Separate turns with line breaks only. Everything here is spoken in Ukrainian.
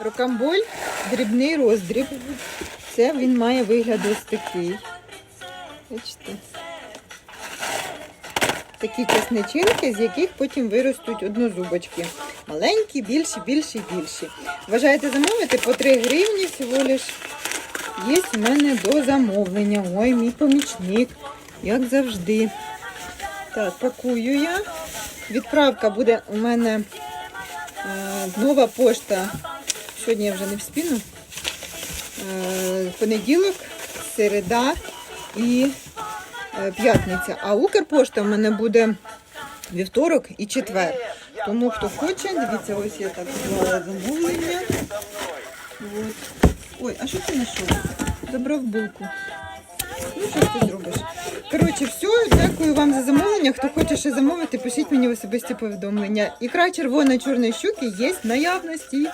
Рокамболь, дрібний роздріб. Це він має вигляд ось такий. Бачите? Такі чесничинки, з яких потім виростуть однозубочки. Маленькі, більші, більші, більші. Бажаєте замовити по 3 гривні всього лиш. Є в мене до замовлення. Ой, мій помічник, як завжди. Так, пакую я. Відправка буде у мене е, нова пошта. Сьогодні я вже не вспіну. Е, понеділок, середа і е, п'ятниця. А Укрпошта в мене буде вівторок і четвер. Тому хто хоче, дивіться, ось я так склала замовлення. От. Ой, а що ти знайшов? Забрав булку. Ну, що ти зробиш? Коротше, все, дякую вам за замовлення. Хто хоче ще замовити, пишіть мені в особисті повідомлення. Ікра червона чорної щуки є в наявності.